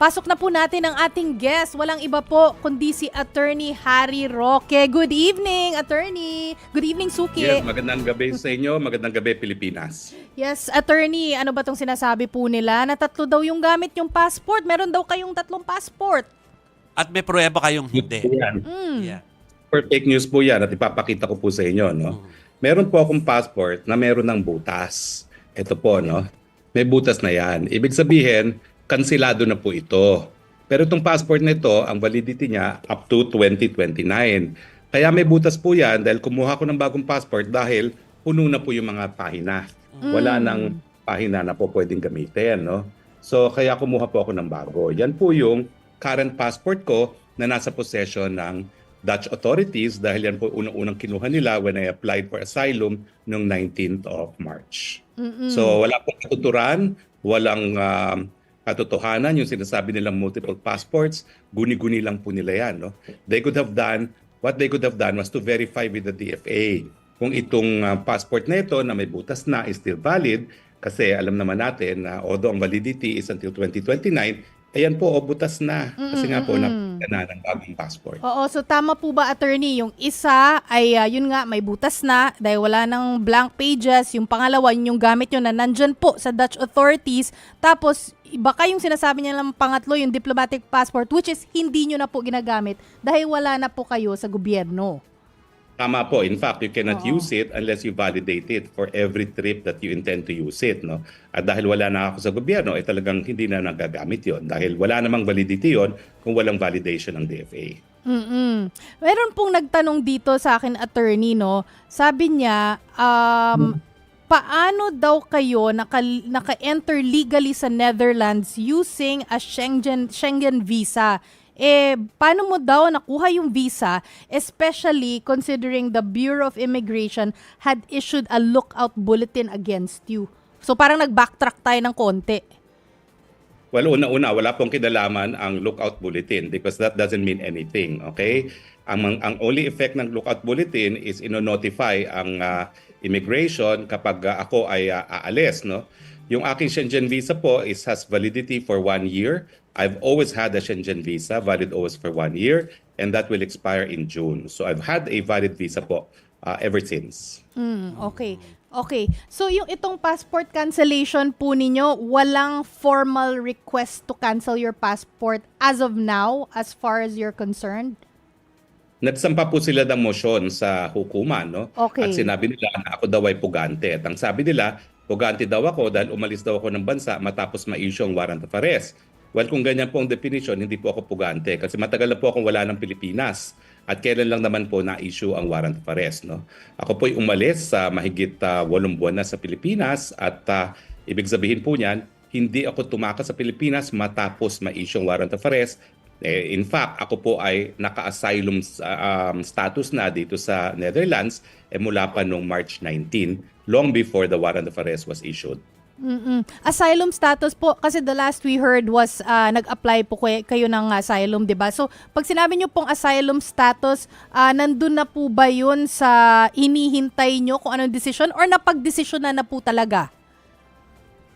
Pasok na po natin ang ating guest. Walang iba po kundi si Attorney Harry Roque. Good evening, Attorney. Good evening, Suki. Yes, magandang gabi sa inyo, magandang gabi Pilipinas. Yes, Attorney, ano ba tong sinasabi po nila? Na tatlo daw yung gamit yung passport. Meron daw kayong tatlong passport. At may pruweba kayong hindi. Yan. Mm. Yeah. For fake news po yan at ipapakita ko po sa inyo. No? Meron po akong passport na meron ng butas. Ito po, no? may butas na yan. Ibig sabihin, kansilado na po ito. Pero itong passport nito, ang validity niya up to 2029. Kaya may butas po yan dahil kumuha ko ng bagong passport dahil puno na po yung mga pahina. Wala nang pahina na po pwedeng gamitin. No? So kaya kumuha po ako ng bago. Yan po yung current passport ko na nasa possession ng Dutch authorities dahil yan po unang-unang kinuha nila when I applied for asylum noong 19th of March. Mm-mm. So wala pong katuturan, walang um, katotohanan yung sinasabi nilang multiple passports, guni-guni lang po nila yan. No? They could have done, what they could have done was to verify with the DFA kung itong uh, passport na ito na may butas na is still valid kasi alam naman natin na although ang validity is until 2029, ayan po, o butas na. Kasi nga po, Mm-mm-mm. Napagka na ng bagong passport. Oo, so tama po ba, Attorney? Yung isa ay, ah, yun nga, may butas na dahil wala ng blank pages. Yung pangalawa, yun yung gamit nyo na nandyan po sa Dutch authorities. Tapos, baka yung sinasabi niya lang pangatlo, yung diplomatic passport, which is hindi nyo na po ginagamit dahil wala na po kayo sa gobyerno. Tama po. In fact, you cannot Oo. use it unless you validate it for every trip that you intend to use it. No? At dahil wala na ako sa gobyerno, eh talagang hindi na nagagamit yon Dahil wala namang validity yon kung walang validation ng DFA. Mm-mm. Meron pong nagtanong dito sa akin, attorney, no? Sabi niya, um, paano daw kayo naka, naka-enter legally sa Netherlands using a Schengen, Schengen visa? Eh, paano mo daw nakuha yung visa, especially considering the Bureau of Immigration had issued a lookout bulletin against you? So parang nag-backtrack tayo ng konti. Well, una-una, wala pong kinalaman ang lookout bulletin because that doesn't mean anything, okay? Ang, ang only effect ng lookout bulletin is ino-notify ang ah, immigration kapag ah, ako ay ah, aalis, no? Yung aking Shenzhen visa po is has validity for one year. I've always had a Shenzhen visa, valid always for one year, and that will expire in June. So I've had a valid visa po ah, ever since. Mm, okay. Okay. So yung itong passport cancellation po ninyo, walang formal request to cancel your passport as of now as far as you're concerned? Nagsampa po sila ng motion sa hukuman, no? Okay. At sinabi nila na ako daw ay pugante. At ang sabi nila, pugante daw ako dahil umalis daw ako ng bansa matapos ma-issue ang warrant of arrest. Well, kung ganyan po ang definition, hindi po ako pugante kasi matagal na po akong wala ng Pilipinas at kailan lang naman po na-issue ang warrant of arrest. No? Ako po'y umalis sa mahigit ah, walong buwan na sa Pilipinas at ah, ibig sabihin po niyan, hindi ako tumakas sa Pilipinas matapos ma-issue ang warrant of arrest. Eh, in fact, ako po ay naka-asylum uh, um, status na dito sa Netherlands eh, mula pa noong March 19, long before the warrant of arrest was issued. Mm-mm. Asylum status po, kasi the last we heard was ah, nag-apply po kayo, kayo ng asylum, di ba? So, pag sinabi nyo pong asylum status, ah, nandun na po ba yun sa inihintay nyo kung anong decision or napag-desisyon na na po talaga?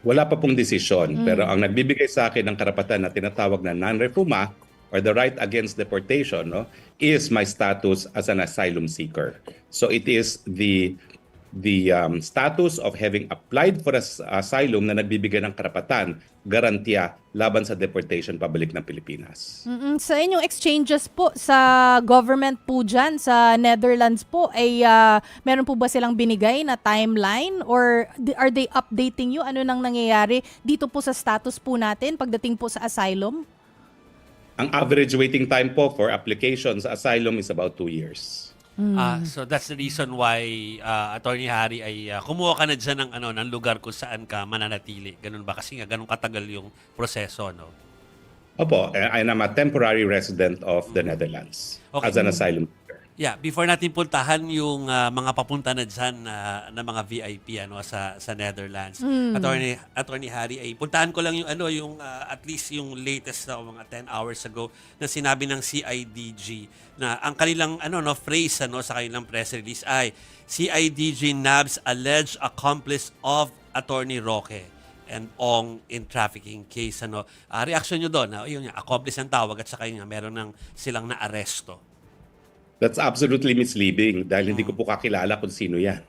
Wala pa pong desisyon, pero ang nagbibigay sa akin ng karapatan na tinatawag na non-refuma or the right against deportation no, is my status as an asylum seeker. So it is the the um, status of having applied for as- asylum na nagbibigay ng karapatan, garantiya laban sa deportation pabalik ng Pilipinas. Mm-mm. Sa inyong exchanges po sa government po dyan, sa Netherlands po, ay ah, meron po ba silang binigay na timeline or are they updating you? Ano nang nangyayari dito po sa status po natin pagdating po sa asylum? Ang average waiting time po for application sa asylum is about two years. Ah, so that's the reason why ah, Attorney Harry ay ah, kumuha ka na dyan ng, ano, ng lugar kung saan ka mananatili. Ganun ba? Kasi nga ganun katagal yung proseso, no? Opo, eh, I am a temporary resident of the Netherlands Okay. as an asylum. Yeah, before natin puntahan yung ah, mga papunta na dyan na, na mga VIP ano sa sa Netherlands. Attorney Attorney Harry ay puntahan ko lang yung ano yung ah, at least yung latest na mga 10 hours ago na sinabi ng CIDG na ang kanilang ano no phrase ano sa kanilang press release ay CIDG nabs alleged accomplice of Attorney Roque and Ong in trafficking case. Ano, Ah, reaction nyo doon, ah, yun, yung accomplice ang tawag at saka yun, nga, meron ng silang na-aresto. That's absolutely misleading dahil hindi ko po kakilala kung sino yan.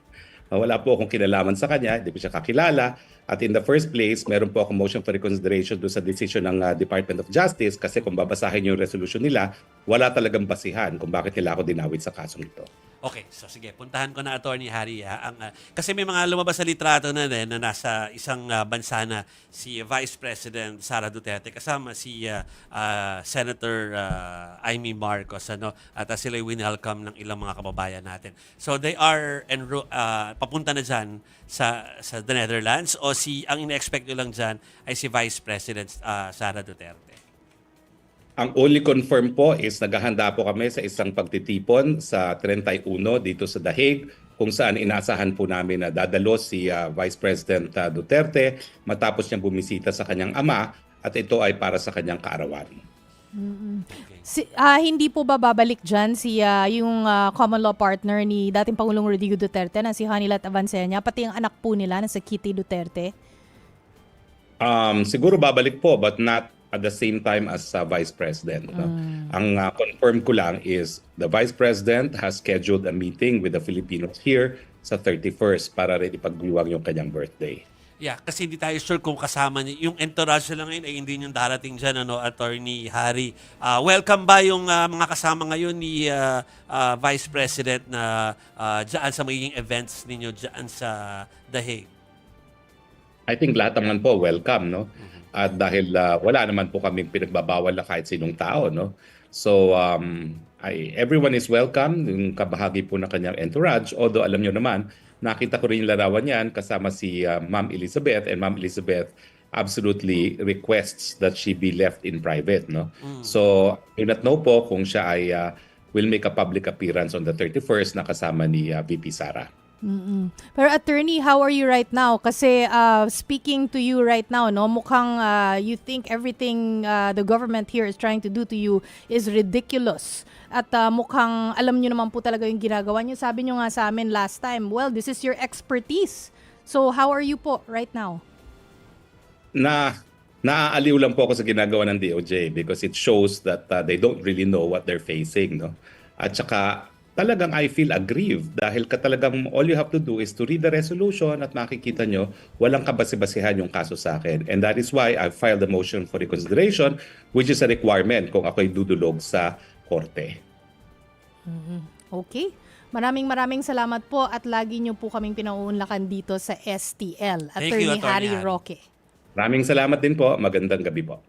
Uh, Wala po akong kinalaman sa kanya, hindi ko siya kakilala. At in the first place, meron po akong motion for reconsideration doon sa decision ng uh, Department of Justice kasi kung babasahin yung resolution nila, wala talagang basihan kung bakit nila ako dinawit sa kasong ito. Okay, so sige, puntahan ko na Attorney Harry. ha, ang, ah, kasi may mga lumabas sa litrato na din na nasa isang ah, bansa na si Vice President Sara Duterte kasama si ah, ah, Senator ah, Amy Marcos ano at uh, sila winelcome ng ilang mga kababayan natin. So they are enro- ah, papunta na diyan sa sa the Netherlands o si ang ina-expect nyo lang diyan ay si Vice President ah, Sara Duterte. Ang only confirm po is naghahanda po kami sa isang pagtitipon sa 31 dito sa Dahig kung saan inaasahan po namin na dadalo si ah, Vice President ah, Duterte matapos niyang bumisita sa kanyang ama at ito ay para sa kanyang kaarawan. Si, ah, hindi po ba babalik dyan si ah, yung ah, common law partner ni dating Pangulong Rodrigo Duterte na si Hanilat Avancenia, pati ang anak po nila na si Kitty Duterte? Um, siguro babalik po but not at the same time as uh, Vice President. no? Ang uh, confirm ko lang is the Vice President has scheduled a meeting with the Filipinos here sa 31st para rin ipagdiwang yung kanyang birthday. Yeah, kasi hindi tayo sure kung kasama niya. Yung entourage lang ngayon ay hindi yung darating dyan, ano, Attorney Harry. Ah, welcome ba yung ah, mga kasama ngayon ni ah, ah, Vice President na uh, dyan sa magiging events ninyo dyan sa The Hague? I think lahat naman po welcome, no? At dahil uh, wala naman po kaming pinagbabawal na kahit sinong tao, no? So, um, I, everyone is welcome, yung kabahagi po ng kanyang entourage. Although alam nyo naman, nakita ko rin yung larawan yan kasama si uh, Ma'am Elizabeth and Ma'am Elizabeth absolutely requests that she be left in private, no? So, I not know po kung siya ay uh, will make a public appearance on the 31st na kasama ni uh, VP Sara. Mm-mm. Pero attorney, how are you right now? Kasi uh, speaking to you right now, no, mukhang uh, you think everything uh, the government here is trying to do to you is ridiculous. At uh, mukhang alam nyo naman po talaga yung ginagawa nyo. Sabi nyo nga sa amin last time, well, this is your expertise. So how are you po right now? na naaaliw lang po ako sa ginagawa ng DOJ because it shows that uh, they don't really know what they're facing no at saka talagang I feel aggrieved dahil ka talagang all you have to do is to read the resolution at makikita nyo walang kabasi-basihan yung kaso sa akin and that is why I filed the motion for reconsideration which is a requirement kung ako'y dudulog sa korte. Okay. Maraming maraming salamat po at lagi nyo po kaming pinauunlakan dito sa STL. Thank you, Attorney Attorney Harry. Roque. Maraming salamat din po. Magandang gabi po.